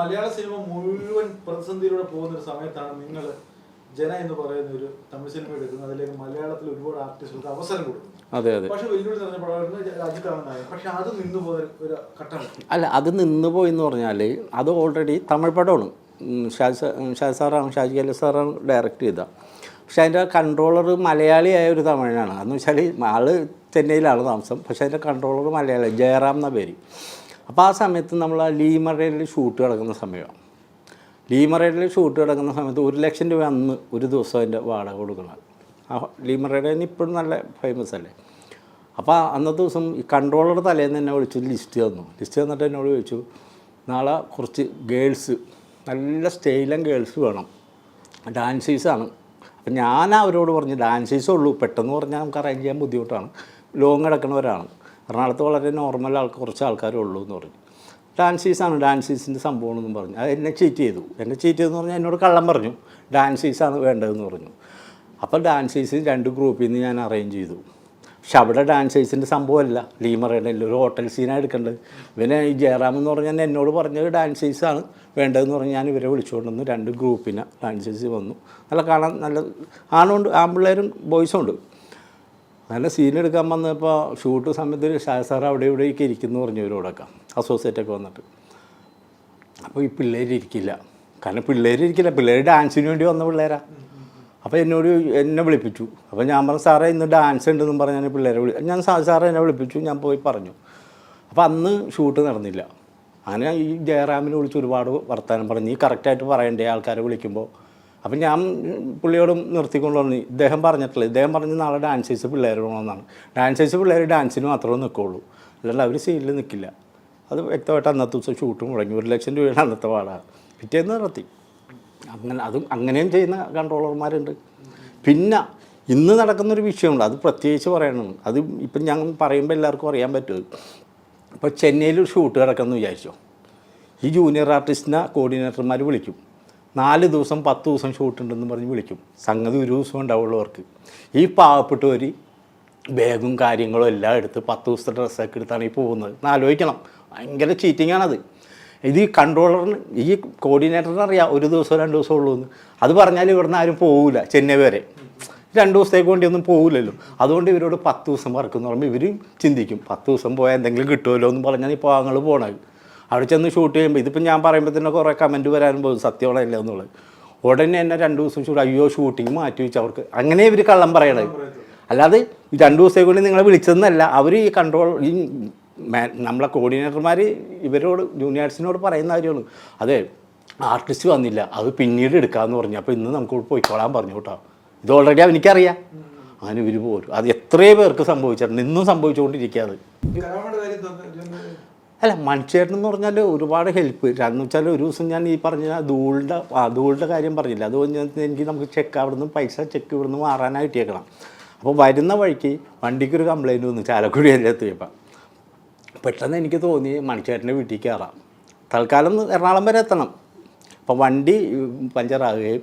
മലയാള cinema മുഴുവൻ പ്രതിസന്ധിയിലൂടെ പോകുന്ന ഒരു സമയത്താണ് നിങ്ങൾ ജന എന്ന് പറയുന്ന ഒരു തമിഴ് സിനിമ എടുക്കുന്നത്. അതിലേക്ക് മലയാളത്തിൽ ഒരുപാട് ആർട്ടിസ്റ്റുകൾക്ക് അവസരം കൊടുക്കും അതെ അതെ. പക്ഷെ വെല്ലുവിളി നിറഞ്ഞ പടമായിരുന്നു രാജ്യത്താണ് നായകൻ പക്ഷെ അത് നിന്നു പോയ ഒരു ഘട്ടമാണ് അല്ല അത് നിന്ന് പോയി എന്ന് പറഞ്ഞാൽ അത് ഓൾറെഡി തമിഴ് പടമാണ്. ഷാജി ഷാജി സാറാണ് ഷാജി അലി സാറാണ് ഡയറക്റ്റ് ചെയ്ത. പക്ഷേ അതിന്റെ കൺട്രോളർ മലയാളിയായ ഒരു തമിഴനാണ്. അതെന്ന് വെച്ചാൽ ആൾ ചെന്നൈയിലാണ് താമസം. പക്ഷേ അതിന്റെ കൺട്രോളർ മലയാളി ജയറാം എന്ന പേര്. അപ്പോൾ ആ സമയത്ത് നമ്മൾ ആ ലീമറയിൽ ഷൂട്ട് കിടക്കുന്ന സമയമാണ് ലീമറയിൽ ഷൂട്ട് കിടക്കുന്ന സമയത്ത് ഒരു ലക്ഷം രൂപ അന്ന് ഒരു ദിവസം അതിന്റെ വാടക കൊടുക്കണം. ആ ലീമറയുടെ ഇപ്പോഴും നല്ല ഫേമസ് അല്ലേ? അപ്പോൾ അന്നത്തെ ദിവസം ഈ കൺട്രോളർ തലേന്ന് എന്നെ വിളിച്ചു ലിസ്റ്റ് തന്നു. ലിസ്റ്റ് തന്നിട്ട് എന്നോട് ചോദിച്ചു നാളെ കുറച്ച് ഗേൾസ് നല്ല സ്റ്റൈലും ഗേൾസ് വേണം. ഡാൻസേഴ്സാണ് അപ്പം ഞാൻ അവരോട് പറഞ്ഞു ഡാൻസേഴ്സേ ഉള്ളൂ. പെട്ടെന്ന് പറഞ്ഞാൽ നമുക്ക് അറേഞ്ച് ചെയ്യാൻ ബുദ്ധിമുട്ടാണ്. ലോങ് കിടക്കുന്നവരാണ് എറണാകുളത്ത് വളരെ നോർമൽ ആൾ കുറച്ച് ആൾക്കാരേ ഉള്ളൂ എന്ന് പറഞ്ഞു ഡാൻസീസാണ് ഡാൻസീസിന്റെ സംഭവമാണെന്നും പറഞ്ഞു. അത് എന്നെ ചീറ്റ് ചെയ്തു. എന്നെ ചീറ്റ് ചെയ്തെന്ന് പറഞ്ഞാൽ എന്നോട് കള്ളം പറഞ്ഞു. ഡാൻസീസാണ് വേണ്ടതെന്ന് പറഞ്ഞു. അപ്പോൾ ഡാൻസേഴ്സ് രണ്ട് ഗ്രൂപ്പിൽ നിന്ന് ഞാൻ അറേഞ്ച് ചെയ്തു. പക്ഷെ അവിടെ ഡാൻസേഴ്സിന്റെ സംഭവമല്ല. ലീമറയുടെ ഒരു ഹോട്ടൽ സീനാണ് എടുക്കേണ്ടത്. ഇവനെ ഈ ജയറാം എന്ന് പറഞ്ഞാൽ എന്നോട് പറഞ്ഞത് ഡാൻസേഴ്സാണ് വേണ്ടതെന്ന് പറഞ്ഞ് ഞാൻ ഇവരെ വിളിച്ചുകൊണ്ടുവന്ന് രണ്ട് ഗ്രൂപ്പിനെ ഡാൻസേഴ്സ് വന്നു. നല്ല കാണാൻ നല്ല ആണുണ്ട് ആൺപിള്ളേരും ബോയ്സും ഉണ്ട്. നല്ല സീൻ എടുക്കാൻ വന്നപ്പോൾ ഷൂട്ട് സമയത്ത് ഷായ സാർ അവിടെ ഇവിടെയൊക്കെ ഇരിക്കുന്നു പറഞ്ഞു ഇവരോടൊക്കെ. അസോസിയേറ്റൊക്കെ വന്നിട്ട്. അപ്പോൾ ഈ പിള്ളേർ ഇരിക്കില്ല. കാരണം പിള്ളേർ ഇരിക്കില്ല. പിള്ളേർ ഡാൻസിന് വേണ്ടി വന്ന പിള്ളേരാ. അപ്പോൾ എന്നോട് എന്നെ വിളിപ്പിച്ചു. അപ്പോൾ ഞാൻ പറഞ്ഞു സാറേ ഇന്ന് ഡാൻസ് ഉണ്ടെന്നും പറഞ്ഞ് ഞാൻ പിള്ളേരെ വിളി ഞാൻ സാറേ എന്നെ വിളിപ്പിച്ചു. ഞാൻ പോയി പറഞ്ഞു. അപ്പോൾ അന്ന് ഷൂട്ട് നടന്നില്ല. അങ്ങനെ ഈ ജയറാമിനെ വിളിച്ച് ഒരുപാട് വർത്തമാനം പറഞ്ഞു. നീ കറക്റ്റായിട്ട് പറയണ്ടേ? ആൾക്കാരെ വിളിക്കുമ്പോൾ അപ്പം ഞാൻ പുള്ളിയോടും നിർത്തിക്കൊണ്ട് പറഞ്ഞു ഇദ്ദേഹം പറഞ്ഞിട്ടില്ല. ഇദ്ദേഹം പറഞ്ഞ് നാളെ ഡാൻസ് ഡാൻസേഴ്സ് പിള്ളേർ വേണമെന്നാണ് ഡാൻസേഴ്സ് പിള്ളേർ ഡാൻസിന് മാത്രമേ നിൽക്കുള്ളൂ. അല്ലാണ്ട് അവർ സീനിൽ നിൽക്കില്ല അത് വ്യക്തമായിട്ട് അന്നത്തെ ദിവസം ഷൂട്ട് മുടങ്ങി. ഒരു ലക്ഷം രൂപയാണ് അന്നത്തെ പാടാണ് പിറ്റേന്ന് നിർത്തി. അങ്ങനെ അതും അങ്ങനെയും ചെയ്യുന്ന കൺട്രോളർമാരുണ്ട് പിന്നെ ഇന്ന് നടക്കുന്നൊരു വിഷയമുണ്ട്. അത് പ്രത്യേകിച്ച് പറയണം. അത് ഇപ്പം ഞാൻ പറയുമ്പോൾ എല്ലാവർക്കും അറിയാൻ പറ്റും. ഇപ്പോൾ ചെന്നൈയിൽ ഷൂട്ട് കിടക്കുമെന്ന് വിചാരിച്ചോ? ഈ ജൂനിയർ ആർട്ടിസ്റ്റിനെ കോർഡിനേറ്റർമാർ വിളിക്കും. നാല് ദിവസം പത്ത് ദിവസം ഷൂട്ട് ഉണ്ടെന്ന് പറഞ്ഞ് വിളിക്കും. സംഗതി ഒരു ദിവസം ഉണ്ടാവുള്ളൂ അവർക്ക്. ഈ പാവപ്പെട്ടവർ ബാഗും കാര്യങ്ങളും എല്ലാം എടുത്ത് പത്ത് ദിവസത്തെ ഡ്രസ്സൊക്കെ എടുത്താണ് ഈ പോകുന്നത്. ആലോചിക്കണം. ഭയങ്കര ചീറ്റിംഗ് ആണത്. ഇത് ഈ കൺട്രോളറിന് ഈ കോർഡിനേറ്ററിന് അറിയാം ഒരു ദിവസം രണ്ട് ദിവസം ഉള്ളൂ എന്ന്. അത് പറഞ്ഞാൽ ഇവിടുന്ന് ആരും പോകില്ല ചെന്നൈ വരെ. രണ്ട് ദിവസത്തേക്ക് വേണ്ടി ഒന്നും പോകില്ലല്ലോ അതുകൊണ്ട് ഇവരോട് പത്ത് ദിവസം വറക്കുന്നു പറയുമ്പോൾ ഇവരും ചിന്തിക്കും. പത്ത് ദിവസം പോയാൽ എന്തെങ്കിലും കിട്ടുമല്ലോ എന്ന് പറഞ്ഞാൽ ഈ ഞങ്ങൾ പോണത്. അവിടെ ചെന്ന് ഷൂട്ട് ചെയ്യുമ്പോൾ ഇതിപ്പോൾ ഞാൻ പറയുമ്പോൾ തന്നെ കുറേ കമന്റ് വരാനും പോകും. സത്യമാണല്ല എന്നുള്ളത്. ഉടനെ എന്നെ രണ്ട് ദിവസം ഷൂട്ട് അയ്യോ ഷൂട്ടിങ് മാറ്റി വെച്ചു അവർക്ക് അങ്ങനെ ഇവർ കള്ളം പറയണത്. അല്ലാതെ രണ്ട് ദിവസത്തെ കൂടി നിങ്ങളെ വിളിച്ചതെന്നല്ല. അവർ ഈ കൺട്രോൾ ഈ നമ്മളെ കോർഡിനേറ്റർമാർ ഇവരോട് ജൂനിയേഴ്സിനോട് പറയുന്ന കാര്യമാണ്. അതെ ആർട്ടിസ്റ്റ് വന്നില്ല. അത് പിന്നീട് എടുക്കാമെന്ന് പറഞ്ഞു. അപ്പോൾ ഇന്ന് നമുക്ക് പോയിക്കോളാൻ പറഞ്ഞു കേട്ടോ. ഇത് ഓൾറെഡി എനിക്കറിയാം അങ്ങനെ ഇവർ പോരും. അത് എത്രയോ പേർക്ക് സംഭവിച്ചിട്ടുണ്ട്. ഇന്നും സംഭവിച്ചുകൊണ്ടിരിക്കുക അത്. അല്ല മൺചേട്ടൻ എന്ന് പറഞ്ഞാൽ ഒരുപാട് ഹെൽപ്പ് എന്ന് വെച്ചാൽ ഒരു ദിവസം ഞാൻ ഈ പറഞ്ഞ ധൂളിന്റെ ആ ധൂളിന്റെ കാര്യം പറഞ്ഞില്ല? അത് എനിക്ക് നമുക്ക് ചെക്ക് അവിടെ നിന്ന് പൈസ ചെക്ക് ഇവിടെ നിന്ന് മാറാനായിട്ട് കിട്ടിയേക്കണം. അപ്പോൾ വരുന്ന വഴിക്ക് വണ്ടിക്ക് ഒരു കംപ്ലയിന്റ് വന്നു ചാലക്കുടി എത്തിയപ്പോൾ പെട്ടെന്ന് എനിക്ക് തോന്നി മണിച്ചേട്ടന്റെ വീട്ടിൽ കയറാം. തൽക്കാലം എറണാകുളം വരെ എത്തണം. അപ്പോൾ വണ്ടി പഞ്ചറാകുകയും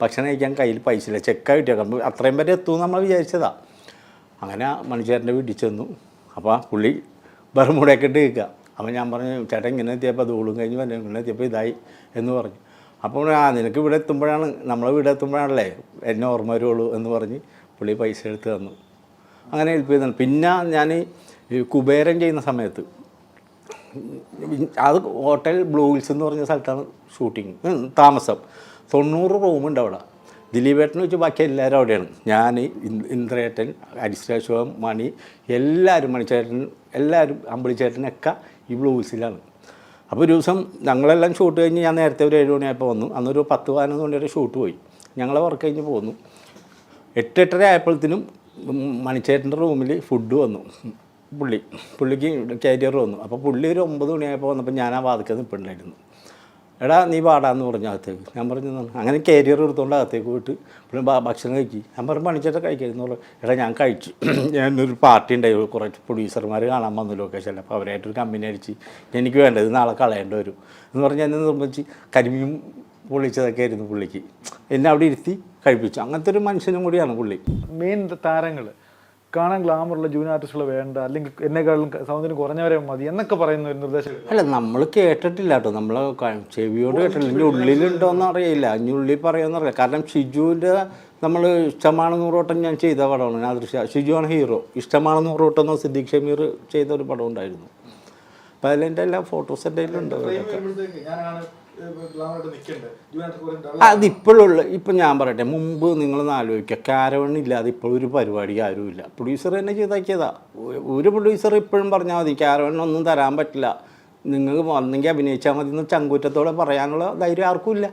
ഭക്ഷണം കഴിക്കാൻ കയ്യിൽ പൈസ ഇല്ല ചെക്ക് കിട്ടിയേക്കാം. അത്രയും വരെ എത്തുമെന്ന് നമ്മൾ വിചാരിച്ചതാണ് അങ്ങനെ മണിച്ചേട്ടന്റെ വീട്ടിൽ ചെന്നു. അപ്പോൾ പുള്ളി ബർമുടയൊക്കെ ഇട്ട് നിൽക്കുക അപ്പോൾ ഞാൻ പറഞ്ഞു ചേട്ടൻ ഇങ്ങനെ എത്തിയപ്പോൾ ധൂളും കഴിഞ്ഞ് വന്നു ഇങ്ങനെ എത്തിയപ്പോൾ ഇതായി എന്ന് പറഞ്ഞു. അപ്പോൾ ആ നിനക്ക് ഇവിടെ എത്തുമ്പോഴാണ് നമ്മളെ ഇവിടെ എത്തുമ്പോഴാണല്ലേ എന്നെ ഓർമ്മ വരുള്ളൂ എന്ന് പറഞ്ഞ് പുള്ളി പൈസ എടുത്ത് തന്നു. അങ്ങനെ ഹെൽപ്പ് ചെയ്തു. പിന്നെ ഞാൻ കുബേരൻ ചെയ്യുന്ന സമയത്ത് അത് ഹോട്ടൽ ബ്ലൂ ഹിൽസ് എന്ന് പറഞ്ഞ സ്ഥലത്താണ് ഷൂട്ടിങ് താമസം. തൊണ്ണൂറ് റൂമുണ്ട് അവിടെ. ദിലീപേട്ടൻ വെച്ച് ബാക്കി എല്ലാവരും അവിടെയാണ്. ഞാൻ ഇന്ദ്- ഇന്ദ്രേട്ടൻ ഹരിശ്രേശ്വരം മണി എല്ലാവരും മണിച്ചേട്ടൻ എല്ലാവരും അമ്പളിച്ചേട്ടനൊക്കെ ഈ ബ്ലൂസിലാണ്. അപ്പോൾ ഒരു ദിവസം ഞങ്ങളെല്ലാം ഷൂട്ട് കഴിഞ്ഞ് ഞാൻ നേരത്തെ ഒരു ഏഴ് മണിയായപ്പോൾ വന്നു. അന്നൊരു പത്ത് പതിനൊന്ന് മണി വരെ ഷൂട്ട് പോയി. ഞങ്ങളെ വർക്ക് കഴിഞ്ഞ് പോന്നു. എട്ടെട്ടര ആയപ്പോഴത്തേനും മണിച്ചേട്ടന്റെ റൂമിൽ ഫുഡ് വന്നു. പുള്ളി പുള്ളിക്ക് കാരിയർ വന്നു. അപ്പോൾ പുള്ളി ഒരു ഒമ്പത് മണിയായപ്പോൾ വന്നപ്പോൾ ഞാൻ ആ വാതിക്കൽ നിൽപ്പുണ്ടായിരുന്നു എടാ നീ പാടാന്ന് പറഞ്ഞു അകത്തേക്ക്. ഞാൻ പറഞ്ഞു അങ്ങനെ കാരിയർ എടുത്തുകൊണ്ട് അകത്തേക്ക് പോയിട്ട് പിന്നെ ഭക്ഷണം കഴിക്കി. ഞാൻ പറഞ്ഞു പണിച്ചിട്ട് കഴിക്കായിരുന്നു എടാ ഞാൻ കഴിച്ചു. ഞാനൊരു പാർട്ടി ഉണ്ടായി. കുറച്ച് പ്രൊഡ്യൂസർമാർ കാണാൻ വന്നു ലൊക്കേഷൻ അപ്പോൾ അവരായിട്ടൊരു കമ്പനി അടിച്ച് എനിക്ക് വേണ്ടത് നാളെ കളയേണ്ടി വരും എന്ന് പറഞ്ഞ് എന്നെ നിർമ്മിച്ച് കരിമീൻ പൊള്ളിച്ചതൊക്കെ ആയിരുന്നു പുള്ളിക്ക്. എന്നെ അവിടെ ഇരുത്തി കഴിപ്പിച്ചു. അങ്ങനത്തെ ഒരു മനുഷ്യനും കൂടിയാണ് പുള്ളി. മെയിൻ താരങ്ങൾ കാണാൻ ഗ്ലാമറുള്ള ജൂനിയർ ആർട്ടിസ്റ്റുകൾ വേണ്ട അല്ലെങ്കിൽ എന്നെക്കാളും സൗന്ദര്യം കുറഞ്ഞവരെ മതി എന്നൊക്കെ പറയുന്ന ഒരു നിർദ്ദേശം. അല്ല നമ്മൾ കേട്ടിട്ടില്ല കേട്ടോ. നമ്മൾ ചെവിയോട് കേട്ടിട്ടില്ല. ഉള്ളിലുണ്ടോ ഉള്ളിലുണ്ടോയെന്ന് അറിയില്ല. അതിന്റെ ഉള്ളിൽ പറയുമെന്ന് അറിയില്ല. കാരണം ഷിജുവിന്റെ നമ്മൾ ഇഷ്ടമാണ് നൂറോട്ടം ഞാൻ ചെയ്ത പടമാണ്. ഞാൻ ദൃശ്യ ഷിജുവാണ് ഹീറോ. ഇഷ്ടമാണ് നൂറോട്ടം എന്ന് സിദ്ദീഖ് ഷമീർ ചെയ്ത ഒരു പടം ഉണ്ടായിരുന്നു. അപ്പോൾ അതിലെന്റെ എല്ലാ ഫോട്ടോസ് എന്റെ കയ്യിലുണ്ട്. അതിപ്പോഴുള്ള ഇപ്പം ഞാൻ പറയട്ടെ മുമ്പ് നിങ്ങളൊന്ന് ആലോചിക്കുക. കാരവണ് ഇല്ലാതെ ഇപ്പോഴും ഒരു പരിപാടി ആരുമില്ല. പ്രൊഡ്യൂസർ തന്നെ ചെയ്താക്കിയതാ. ഒരു പ്രൊഡ്യൂസർ ഇപ്പോഴും പറഞ്ഞാൽ മതി കാരവണ്ണൊന്നും തരാൻ പറ്റില്ല. നിങ്ങൾക്ക് വന്നെങ്കിൽ അഭിനയിച്ചാൽ മതി എന്ന് ചങ്കൂറ്റത്തോടെ പറയാനുള്ള ധൈര്യം ആർക്കും ഇല്ല.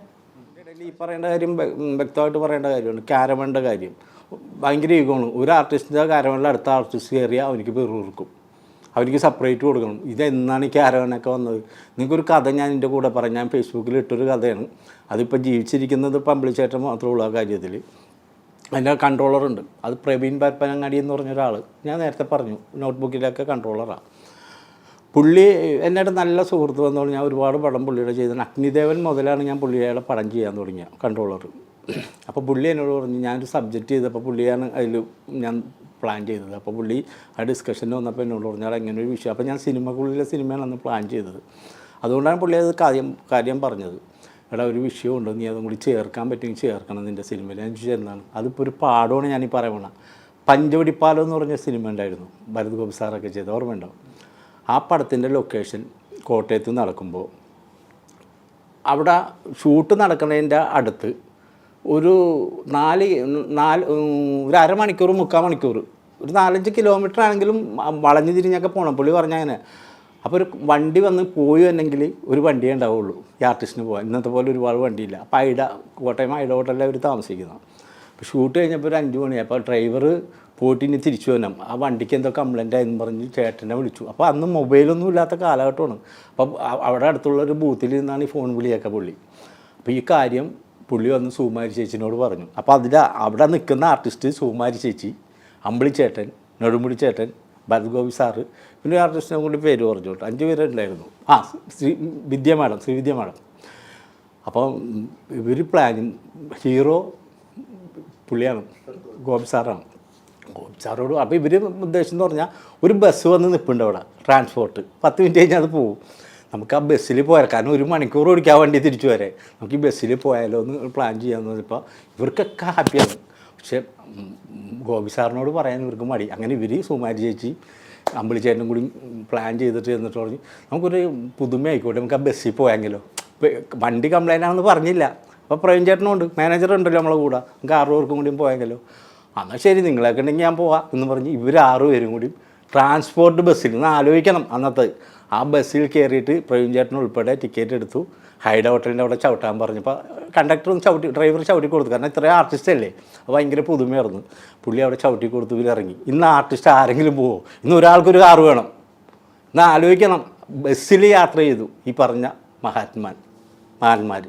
ഈ പറയേണ്ട കാര്യം വ്യക്തമായിട്ട് പറയേണ്ട കാര്യമാണ്. കാരവണിന്റെ കാര്യം. ഭയങ്കര ഈഗോണ് ഒരു ആർട്ടിസ്റ്റിന്റെ കാരവണിൽ അടുത്ത ആർട്ടിസ്റ്റ് കയറിയാൽ അവനിക്ക് പെറുക്കും അവർക്ക് സെപ്പറേറ്റ് കൊടുക്കണം. ഇതെന്നാണ് ഈ ക്യാരവനൊക്കെ വന്നത്. നിങ്ങൾക്കൊരു കഥ ഞാൻ എന്റെ കൂടെ പറയാം. ഞാൻ ഫേസ്ബുക്കിൽ ഇട്ടൊരു കഥയാണ്. അതിപ്പോൾ ജീവിച്ചിരിക്കുന്നത് പമ്പിളിച്ചേട്ടൻ മാത്രമേ ഉള്ളൂ ആ കാര്യത്തിൽ അതിന്റെ കൺട്രോളറുണ്ട് അത് പ്രവീൺ പരപ്പനങ്ങാടി എന്ന് പറഞ്ഞ ഒരാൾ ഞാൻ നേരത്തെ പറഞ്ഞു നോട്ട്ബുക്കിലൊക്കെ കൺട്രോളറാണ് പുള്ളി എന്നോട് നല്ല സുഹൃത്ത് വന്നോളൂ. ഞാൻ ഒരുപാട് പടം പുള്ളിയുടെ ചെയ്തത് അഗ്നിദേവൻ മുതലാണ് ഞാൻ പുള്ളിയുടെ പടം ചെയ്യാൻ തുടങ്ങിയ കൺട്രോളർ അപ്പോൾ പുള്ളി എന്നോട് പറഞ്ഞു ഞാനൊരു സബ്ജക്റ്റ് ചെയ്തപ്പോൾ പുള്ളിയാണ് അതിൽ ഞാൻ പ്ലാൻ ചെയ്തത്. അപ്പോൾ പുള്ളി ആ ഡിസ്കഷന് വന്നപ്പോൾ എന്നോട് പറഞ്ഞാൽ അങ്ങനെ ഒരു വിഷയം. അപ്പോൾ ഞാൻ സിനിമക്കുള്ളിലെ സിനിമയാണ് അന്ന് പ്ലാൻ ചെയ്തത്. അതുകൊണ്ടാണ് പുള്ളി അത് കാര്യം കാര്യം പറഞ്ഞത്. എടാ ഒരു വിഷയമുണ്ട് നീ അതും കൂടി ചേർക്കാൻ പറ്റുമെങ്കിൽ ചേർക്കണം നിന്റെ സിനിമയിൽ. ഞാൻ ചേർന്നാണ് അതിപ്പോൾ ഒരു പാടമാണ് ഞാനീ പറയണ പഞ്ചവടിപ്പാലം എന്ന് പറഞ്ഞ സിനിമ ഉണ്ടായിരുന്നു ഭരത് ഗോപി സാറൊക്കെ ചെയ്ത ഓർമ്മയുണ്ടാവും ആ പടത്തിന്റെ ലൊക്കേഷൻ കോട്ടയത്ത് നടക്കുമ്പോൾ അവിടെ ഷൂട്ട് നടക്കുന്നതിന്റെ അടുത്ത് ഒരു നാല് നാല് ഒരു അരമണിക്കൂർ മുക്കാൽ മണിക്കൂർ ഒരു നാലഞ്ച് കിലോമീറ്റർ ആണെങ്കിലും വളഞ്ഞു തിരിഞ്ഞൊക്കെ പോകണം പുള്ളി പറഞ്ഞ അങ്ങനെ. അപ്പോൾ ഒരു വണ്ടി വന്ന് പോയി വന്നെങ്കിൽ ഒരു വണ്ടിയേ ഉണ്ടാവുള്ളൂ. ഈ ആർട്ടിസ്റ്റിന് പോകാൻ ഇന്നത്തെ പോലെ ഒരുപാട് വണ്ടിയില്ല. അപ്പോൾ ഐഡ കോട്ടയം ഐഡ ഹോട്ടലിൽ അവർ താമസിക്കുന്നത് അപ്പോൾ ഷൂട്ട് കഴിഞ്ഞപ്പോൾ ഒരു അഞ്ച് മണി. അപ്പോൾ ഡ്രൈവർ പോയിട്ട് ഇനി തിരിച്ചു വരണം. ആ വണ്ടിക്ക് എന്തോ കംപ്ലൈന്റ് ആയെന്ന് പറഞ്ഞ് ചേട്ടനെ വിളിച്ചു. അപ്പോൾ അന്ന് മൊബൈലൊന്നും ഇല്ലാത്ത കാലഘട്ടമാണ്. അപ്പോൾ അവിടെ അടുത്തുള്ള ഒരു ബൂത്തിൽ നിന്നാണ് ഈ ഫോൺ വിളിയൊക്കെ പുള്ളി. അപ്പോൾ ഈ കാര്യം പുള്ളി വന്ന് സുകുമാരി ചേച്ചിനോട് പറഞ്ഞു. അപ്പോൾ അതിൽ അവിടെ നിൽക്കുന്ന ആർട്ടിസ്റ്റ് സുകുമാരി ചേച്ചി അമ്പിളി ചേട്ടൻ നെടുമുടി ചേട്ടൻ ഭരത് ഗോപി സാറ് പിന്നെ ആർട്ടിസ്റ്റിനെ കൂടി പേര് പറഞ്ഞു കേട്ടോ അഞ്ച് പേരുണ്ടായിരുന്നു. ആ ശ്രീ വിദ്യ മാഡം ശ്രീവിദ്യ മാഡം. അപ്പോൾ ഇവർ പ്ലാനും ഹീറോ പുള്ളിയാണ് ഗോപി സാറാണ് ഗോപി സാറോട് അപ്പോൾ ഇവർ ഉദ്ദേശം എന്ന് പറഞ്ഞാൽ ഒരു ബസ് വന്ന് നിൽപ്പുണ്ട് അവിടെ ട്രാൻസ്പോർട്ട് പത്ത് മിനിറ്റ് കഴിഞ്ഞാൽ അത് പോകും നമുക്ക് ആ ബസ്സിൽ പോയാൽ കാരണം ഒരു മണിക്കൂർ ഓടിക്കാൻ വേണ്ടി തിരിച്ചു വരെ. നമുക്ക് ഈ ബസ്സിൽ പോയാലോ എന്ന് പ്ലാൻ ചെയ്യാമെന്ന് പറഞ്ഞപ്പോൾ ഇവർക്കൊക്കെ ഹാപ്പിയാണ് പക്ഷേ ഗോപി സാറിനോട് പറയാൻ ഇവർക്ക് മടി. അങ്ങനെ ഇവർ സുമാരി ചേച്ചി അമ്പിളി ചേട്ടനും കൂടി പ്ലാൻ ചെയ്തിട്ട് എന്നിട്ട് പറഞ്ഞു നമുക്കൊരു പുതുമയായിക്കോട്ടെ നമുക്ക് ആ ബസ്സിൽ പോയാങ്കിലോ? വണ്ടി കംപ്ലൈന്റ് ആണെന്ന് പറഞ്ഞില്ല. അപ്പോൾ പ്രവീൺ ചേട്ടനുണ്ട് മാനേജർ ഉണ്ടല്ലോ നമ്മളെ കൂടെ. നമുക്ക് ആറ് പേർക്കും കൂടിയും പോയെങ്കിലോ? എന്നാൽ ശരി നിങ്ങളൊക്കെ ഉണ്ടെങ്കിൽ ഞാൻ പോവാം എന്ന് പറഞ്ഞ് ഇവർ ആറ് പേരും കൂടി ട്രാൻസ്പോർട്ട് ബസ്സിൽ നിന്ന് ആലോചിക്കണം അന്നത്തെ. ആ ബസ്സിൽ കയറിയിട്ട് പ്രവീൺ ചേട്ടൻ ഉൾപ്പെടെ ടിക്കറ്റ് എടുത്തു. ഹൈഡ് ഹോട്ടലിന്റെ അവിടെ ചവിട്ടാൻ പറഞ്ഞപ്പോൾ കണ്ടക്ടർ ഒന്ന് ചവിട്ടി ഡ്രൈവർ ചവിട്ടി കൊടുത്തു. കാരണം ഇത്രയും ആർട്ടിസ്റ്റ് അല്ലേ? അപ്പോൾ ഭയങ്കര പുതുമയായിരുന്നു. പുള്ളി അവിടെ ചവിട്ടി കൊടുത്തു ഇവർ ഇറങ്ങി. ഇന്ന് ആർട്ടിസ്റ്റ് ആരെങ്കിലും പോവോ? ഇന്ന് ഒരാൾക്കൊരു കാറ് വേണം. ഇന്ന് ആലോചിക്കണം. ബസ്സിൽ യാത്ര ചെയ്തു. ഈ പറഞ്ഞ മഹാത്മാൻ മഹാന്മാർ